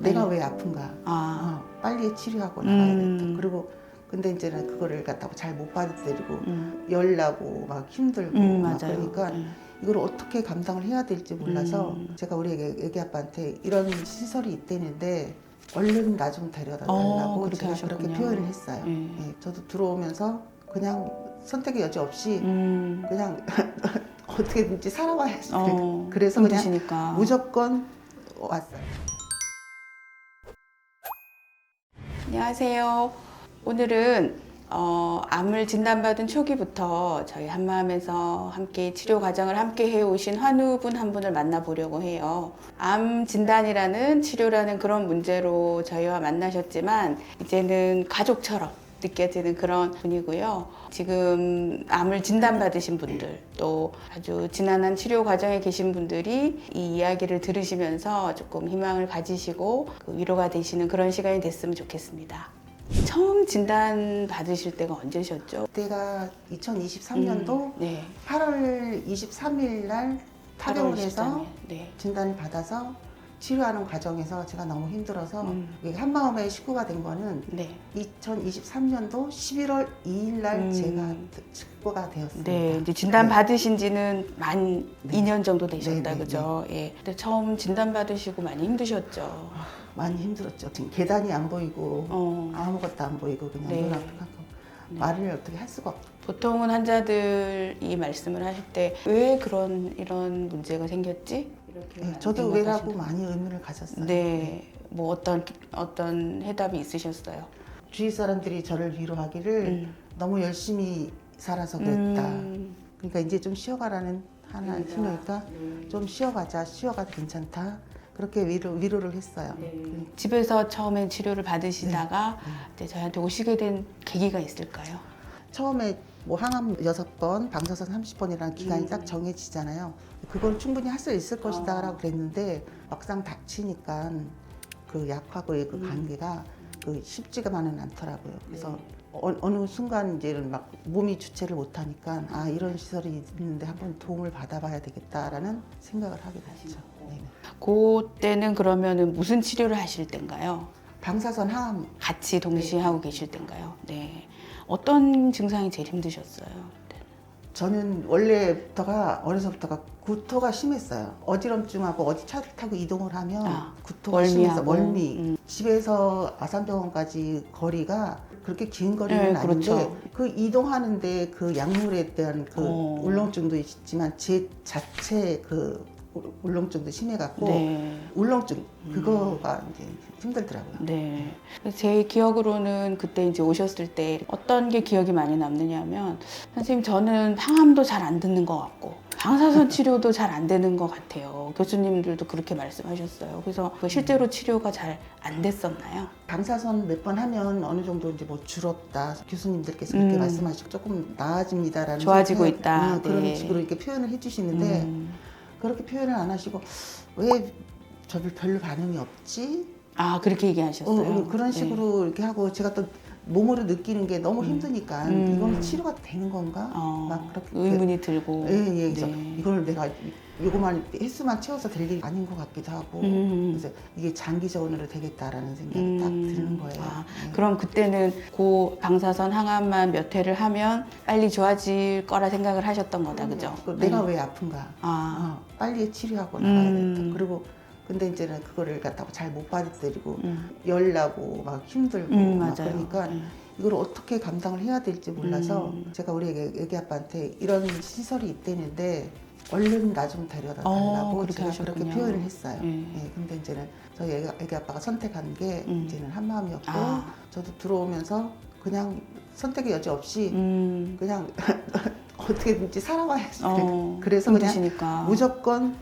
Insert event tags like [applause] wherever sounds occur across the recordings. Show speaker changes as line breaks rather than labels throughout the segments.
내가
네.
왜 아픈가?
아,
어, 빨리 치료하고 나가야
음.
된다. 그리고 근데 이제는 그거를 갖다가 잘 못 받아들이고
음,
열 나고 막 힘들고
음,
막
맞아요.
그러니까
음.
이걸 어떻게 감당을 해야 될지 몰라서
음.
제가 우리 애기, 애기 아빠한테 이런 시설이 있다는데 얼른 나 좀 데려다
어,
달라고
그렇게
제가 그렇게
하셨군요.
표현을 했어요.
예.
예, 저도 들어오면서 그냥 선택의 여지 없이
음,
그냥 [laughs] 어떻게든지 살아와야 했어요.
어,
그래서 그냥
힘드시니까.
무조건 왔어요.
안녕하세요. 오늘은 어, 암을 진단받은 초기부터 저희 한마음에서 함께 치료 과정을 함께 해오신 환우분 한 분을 만나보려고 해요. 암 진단이라는 치료라는 그런 문제로 저희와 만나셨지만 이제는 가족처럼 느껴지는 그런 분이고요. 지금 암을 진단받으신 분들 또 아주 지난한 치료 과정에 계신 분들이 이 이야기를 들으시면서 조금 희망을 가지시고 그 위로가 되시는 그런 시간이 됐으면 좋겠습니다. 처음 진단 받으실 때가 언제셨죠?
그때가 2023년도
음, 네.
8월 23일 날
8월
해서
23일. 네.
진단을 받아서 치료하는 과정에서 제가 너무 힘들어서
음.
한마음의 식구가 된 거는
네.
2023년도 11월 2일 날
음.
제가 식구가 되었습니다.
네, 이제 진단
네.
받으신 지는 만
네.
2년 정도 되셨다,
네, 네,
그죠? 예. 근데 처음 진단 받으시고 많이 힘드셨죠?
많이 힘들었죠. 지금 계단이 안 보이고
어.
아무것도 안 보이고 그냥
네.
눈앞에 하고
네.
말을 어떻게 할 수가 없고
보통은 환자들이 말씀을 하실 때 왜 그런 이런 문제가 생겼지? 이렇게
네, 저도. 왜라고 많이 의문을 가졌어요.
네, 뭐 어떤 어떤 해답이 있으셨어요?
주위 사람들이 저를 위로하기를
음.
너무 열심히 살아서 그랬다.
음,
그러니까 이제 좀 쉬어가라는 하나의
그러니까.
신호니까 좀 쉬어가자, 쉬어가도 괜찮다. 그렇게 위로, 위로를 했어요. 그-
집에서 처음에 치료를 받으시다가
네.
이제 저희한테 오시게 된 계기가 있을까요?
처음에 뭐 항암 6번, 방사선 30번이라는 기간이
음.
딱 정해지잖아요. 그걸 충분히 할 수 있을 것이다
어.
라고 그랬는데 막상 닥치니까 그 약하고의 그
음.
관계가 그 쉽지가만은 않더라고요. 그래서
네.
어, 어느 순간 이제는 막 몸이 주체를 못하니까 아 이런 시설이 있는데 한번 도움을 받아봐야 되겠다라는 생각을 하게 됐죠. 네.
그때는 그러면은 무슨 치료를 하실 때인가요?
방사선 항암
같이 동시에 하고 계실 때인가요? 네. 어떤 증상이 제일 힘드셨어요?
저는 원래부터가 어려서부터가 구토가 심했어요. 어지럼증하고 어디 차를 타고 이동을 하면
아,
구토가 심해서.
멀미. 음.
집에서 아산병원까지 거리가 그렇게 긴 거리는
네,
아닌데
그렇죠.
그 이동하는데 그 약물에 대한 그
어.
울렁증도 있지만 제 자체 그 울- 울렁증도 심해갖고
네.
울렁증 그거가 이제 힘들더라고요.
네. 제 기억으로는 그때 이제 오셨을 때 어떤 게 기억이 많이 남느냐면 선생님 저는 항암도 잘 안 듣는 것 같고 방사선 [laughs] 치료도 잘 안 되는 것 같아요. 교수님들도 그렇게 말씀하셨어요. 그래서 그 실제로 치료가 잘 안 됐었나요?
방사선 몇 번 하면 어느 정도 이제 뭐 줄었다 교수님들께서 그렇게
음.
말씀하시고 조금 나아집니다라는
좋아지고
생각,
있다.
어, 그런
네.
식으로 이렇게 표현을 해주시는데
음.
그렇게 표현을 안 하시고 왜 저별 별로 반응이 없지?
아 그렇게
어,
얘기하셨어요.
어, 그런 식으로 이렇게 하고 제가 또 몸으로 느끼는 게 너무 힘드니까
음.
이건 치료가 되는 건가?
어,
막 그렇게
의문이 들고.
예, 예. 그래서
네.
이걸 내가 요거만 횟수만 채워서 될 일이 아닌 것 같기도 하고
음.
그래서 이게 장기적으로 되겠다라는 생각이 딱
음.
드는 거예요.
아,
네.
그럼 그때는 그 방사선 항암만 몇 회를 하면 빨리 좋아질 거라 생각을 하셨던 거다, 그죠?
그 내가
네.
왜 아픈가?
아,
어, 빨리 치료하고 나가야
음.
된다. 그리고 근데 이제는 그거를 갖다가 잘 못 받아들이고
음,
열 나고 막 힘들고
음,
막
맞아요.
그러니까
음.
이걸 어떻게 감당을 해야 될지 몰라서
음.
제가 우리 애기, 애기 아빠한테 이런 시설이 있다는데 얼른 나 좀 데려다
어,
달라고
그렇게
제가 그렇게
하셨군요.
표현을 했어요.
예.
예, 근데 이제는 저희 애기, 애기 아빠가 선택한 게
음.
이제는 한 마음이었고
아.
저도 들어오면서 그냥 선택의 여지 없이
음,
그냥 [laughs] 어떻게든지 살아와야 했어요.
어,
그래서 그냥
힘드시니까.
무조건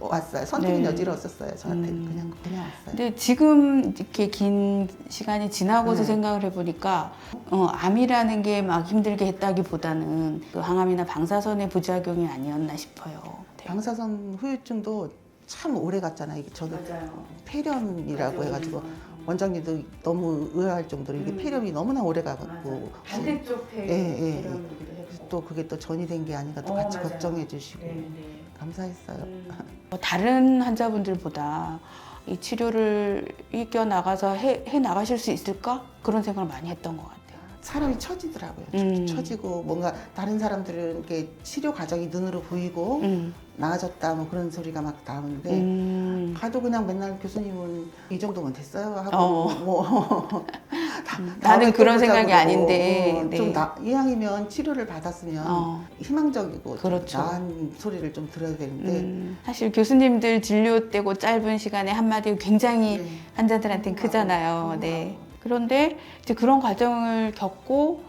왔어요. 선택의
네.
여지가 없었어요. 저한테
음.
그냥 그냥 왔어요.
근데 지금 이렇게 긴 시간이 지나고서
네.
생각을 해보니까 어, 암이라는 게 막 힘들게 했다기보다는 그 항암이나 방사선의 부작용이 아니었나 싶어요. 네.
방사선 후유증도 참 오래 갔잖아요. 이게 저도
맞아요.
폐렴이라고 해가지고 원장님도 너무 의아할 정도로 이게
음.
폐렴이 너무나 오래 가갖고
반대쪽 폐
예, 예, 예. 또 그게 또 전이 된 게 아닌가 또
어,
같이
맞아요.
걱정해 주시고
네, 네.
감사했어요.
어, 다른 환자분들보다 이 치료를 이겨 나가서 해, 해 나가실 수 있을까 그런 생각을 많이 했던 것 같아요.
사람이 처지더라고요.
음.
처지고 뭔가 다른 사람들은 이렇게 치료 과정이 눈으로 보이고
음,
나아졌다 뭐 그런 소리가 막 나오는데
음,
가도 그냥 맨날 교수님은 이 정도면 됐어요 하고
어.
뭐 [laughs] 다-
음, 나는
또
그런 생각이 아닌데,
어,
네.
좀 나, 이왕이면 치료를 받았으면
어.
희망적이고 좀
그렇죠.
나은 소리를 좀 들어야 되는데
음, 사실 교수님들 진료 때고 짧은 시간에 한마디 굉장히
네.
환자들한테는 크잖아요. 네. 그런데 이제 그런 과정을 겪고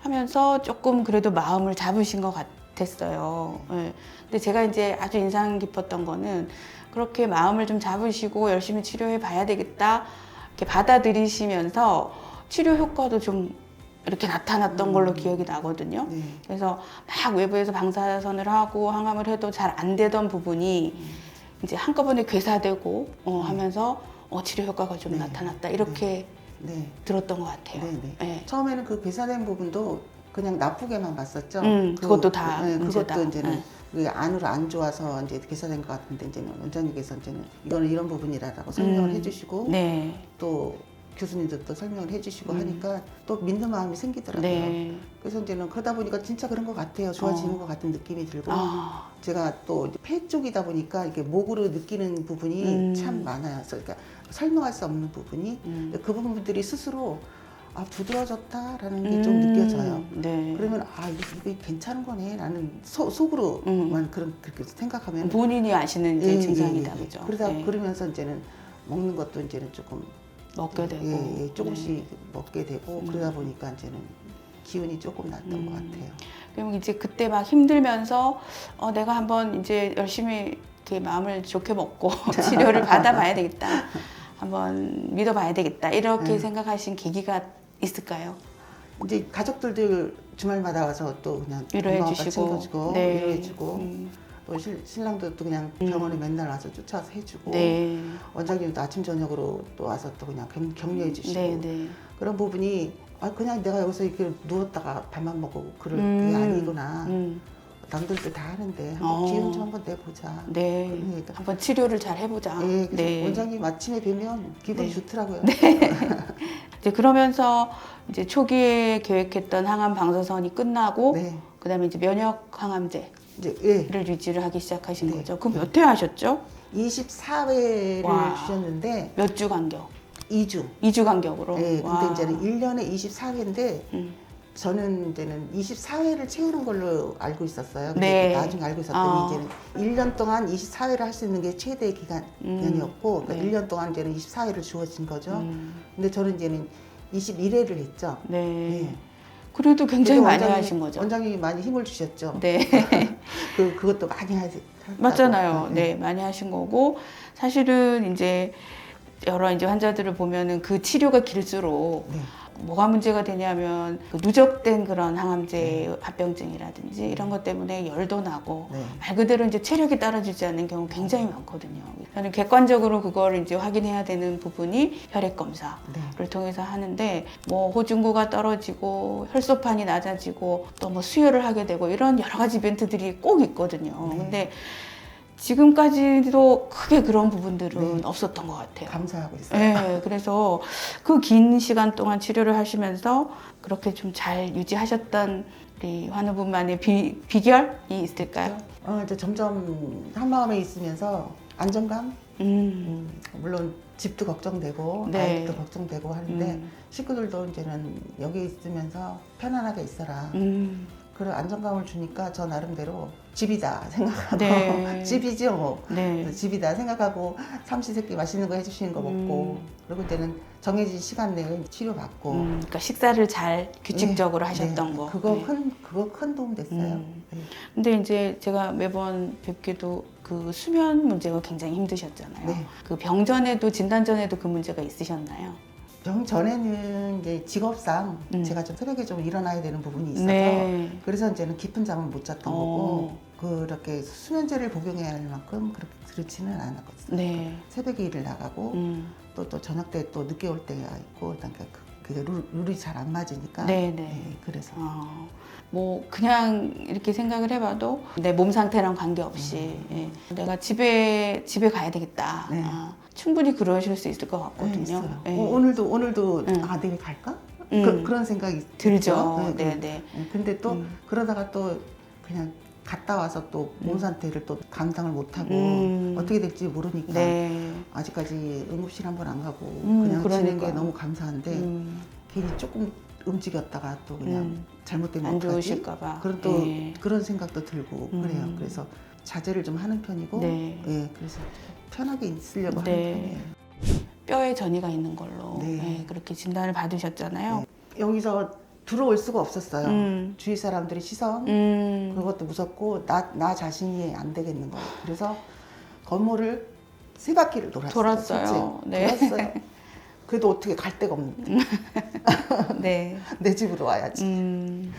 하면서 조금 그래도 마음을 잡으신 것 같았어요. 예. 근데 제가 이제 아주 인상 깊었던 거는 그렇게 마음을 좀 잡으시고 열심히 치료해 봐야 되겠다. 이렇게 받아들이시면서 치료 효과도 좀 이렇게 나타났던 걸로 기억이 나거든요.
네.
그래서 막 외부에서 방사선을 하고 항암을 해도 잘 안 되던 부분이 이제 한꺼번에 괴사되고 어, 하면서 어, 치료 효과가 좀
네.
나타났다 이렇게
네.
들었던 것 같아요.
네, 네.
네.
처음에는 그 괴사된 부분도 그냥 나쁘게만 봤었죠.
음,
그-
그것도 다
네,
문제다.
그것도 이제는
네.
그게 안으로 안 좋아서 이제 괴사된 것 같은데 이제는 원장님께서 이제는 이거는 이런 부분이라고 설명을
음.
해주시고
네.
또 교수님들도 설명을 해주시고
음.
하니까 또 믿는 마음이 생기더라고요.
네.
그래서 이제는 그러다 보니까 진짜 그런 것 같아요. 좋아지는
어.
것 같은 느낌이 들고
아,
제가 또 폐 쪽이다 보니까 이렇게 목으로 느끼는 부분이
음.
참 많아요. 그러니까 설명할 수 없는 부분이
음.
그 부분들이 스스로 아 부드러워졌다라는 게좀
음,
느껴져요.
네.
그러면 아 이거 괜찮은 거네. 소, 속으로만 그런 그렇게 생각하면
본인이 아시는 이제
예, 예,
증상이다,
예, 예.
그죠?
그러다
네.
그러면서 이제는 먹는 것도 이제는 조금
먹게 되고.
예, 예, 조금씩 먹게 되고
음.
그러다 보니까 이제는 기운이 조금 났던
음.
것 같아요.
그럼 이제 그때 막 힘들면서 어, 내가 한번 이제 열심히 이렇게 마음을 좋게 먹고 [laughs] 치료를 받아봐야 되겠다. 한번 믿어봐야 되겠다. 이렇게
네.
생각하신 계기가 있을까요?
이제 가족들도 주말마다 와서 또 그냥
위로해 주시고.
챙겨주고
네.
위로해 주고
음,
또 실, 신랑도 또 그냥
음.
병원에 맨날 와서 쫓아와서 해주고
네.
원장님도 아침 저녁으로 또 와서 또 그냥 격, 격려해 주시고
네, 네.
그런 부분이 아 그냥 내가 여기서 이렇게 누웠다가 밥만 먹고 그럴
음.
게 아니구나
음,
남들도 다 하는데 한번
어.
기운 좀 한번 내보자
네.
그러니까
한번 치료를 잘 해보자.
예, 그래서
네.
원장님 아침에 뵈면 기분이
네.
좋더라고요. [laughs]
이제 그러면서 이제 초기에 계획했던 항암 방사선이 끝나고
네.
그다음에 이제 면역 항암제를
이제 예.
유지를 하기 시작하신
네.
거죠. 그럼 몇 회 하셨죠?
24회를
와.
주셨는데
몇 주 간격?
2주.
2주 간격으로.
예,
와.
근데 이제는 1년에 24회인데
음.
저는 이제는 24회를 채우는 걸로 알고 있었어요. 근데
네.
나중에 알고 있었더니
어.
이제는 1년 동안 24회를 할 수 있는 게 최대 기간,
음.
기간이었고 그러니까
네.
1년 동안 이제는 24회를 주어진 거죠.
음.
근데 저는 이제는 21회를 했죠.
네.
네.
그래도 굉장히 많이
원장님-
하신 거죠.
원장님이 많이 힘을 주셨죠.
네. [laughs]
그 그것도 많이 하지.
맞잖아요. 네, 많이 하신 거고 사실은 이제 여러 이제 환자들을 보면은 그 치료가 길수록
네.
뭐가 문제가 되냐면 그 누적된 그런 항암제
네.
합병증이라든지 이런 것 때문에 열도 나고
네.
말 그대로 이제 체력이 따라주지 않는 경우 굉장히 많거든요. 저는 객관적으로 그걸 이제 확인해야 되는 부분이 혈액 검사.
네.
를 통해서 하는데 뭐 호중구가 떨어지고 혈소판이 낮아지고 또 뭐 수혈을 하게 되고 이런 여러 가지 이벤트들이 꼭 있거든요.
네.
근데 지금까지도 크게 그런 부분들은
네.
없었던 것 같아요.
감사하고 있어요.
네, 그래서 그 긴 시간 동안 치료를 하시면서 그렇게 좀 잘 유지하셨던 우리 환우분만의 비, 비결이 있을까요?
어, 이제 점점 한 마음에 있으면서 안정감,
음,
음, 물론 집도 걱정되고
네.
아이들도 걱정되고 하는데
음,
식구들도 이제는 여기 있으면서 편안하게 있어라
음,
그런 안정감을 주니까 저 나름대로 집이다 생각하고
네. [laughs]
집이죠 뭐
네.
집이다 생각하고 삼시세끼 맛있는 거 해주시는 거 먹고
음.
그리고 이제는 정해진 시간 내에 치료받고
음, 그러니까 식사를 잘 규칙적으로
네,
하셨던
네.
거.
그거
네.
큰 그거 큰 도움 됐어요.
음.
네.
근데 이제 제가 매번 뵙기도 그 수면 문제가 굉장히 힘드셨잖아요.
네.
그 병 전에도 진단 전에도 그 문제가 있으셨나요?
병 전에는 이제 직업상
음.
제가 좀 새벽에 좀 일어나야 되는 부분이 있어서
네.
그래서 이제는 깊은 잠을 못 잤던
어.
거고 그렇게 수면제를 복용해야 할 만큼 그렇게 그렇지는 않았거든요.
네.
새벽에 일을 나가고
음.
또 또 저녁 때 또 늦게 올 때가 있고 그러니까 그- 그게 룰, 룰이 잘 안 맞으니까.
네, 네.
네, 그래서
어, 뭐 그냥 이렇게 생각을 해봐도 내 몸 상태랑 관계없이 예, 내가 집에 집에 가야 되겠다.
네.
아, 충분히 그러실 수 있을 것
네,
같거든요.
있어요.
예.
어, 오늘도 오늘도
음.
아 내일 갈까?
음.
그, 그런 생각이
들죠.
들죠.
네,
네,
네.
네. 근데 또
음.
그러다가 또 그냥 갔다 와서 또 몸 상태를 또 감당을 못하고
음.
어떻게 될지 모르니까
네.
아직까지 응급실 한 번 안 가고
음,
그냥 지는 게
그러니까.
너무 감사한데
음,
괜히 조금 움직였다가 또 그냥
음.
잘못되면
안
어떡하지?
좋으실까봐.
그런 또
예.
그런 생각도 들고
음.
그래요. 그래서 자제를 좀 하는 편이고
네.
예, 그래서 편하게 있으려고
네.
하는 편이에요.
뼈에 전이가 있는 걸로
네.
예, 그렇게 진단을 받으셨잖아요.
여기서 들어올 수가 없었어요.
음.
주위 사람들의 시선
음.
그것도 무섭고 나, 나 자신이 안 되겠는 거예요. 그래서 건물을 세 바퀴를 돌았어요.
돌았어요. 네.
돌았어요. [laughs] 그래도 어떻게 갈 데가 없는데
네. [laughs]
내 집으로 와야지.
음.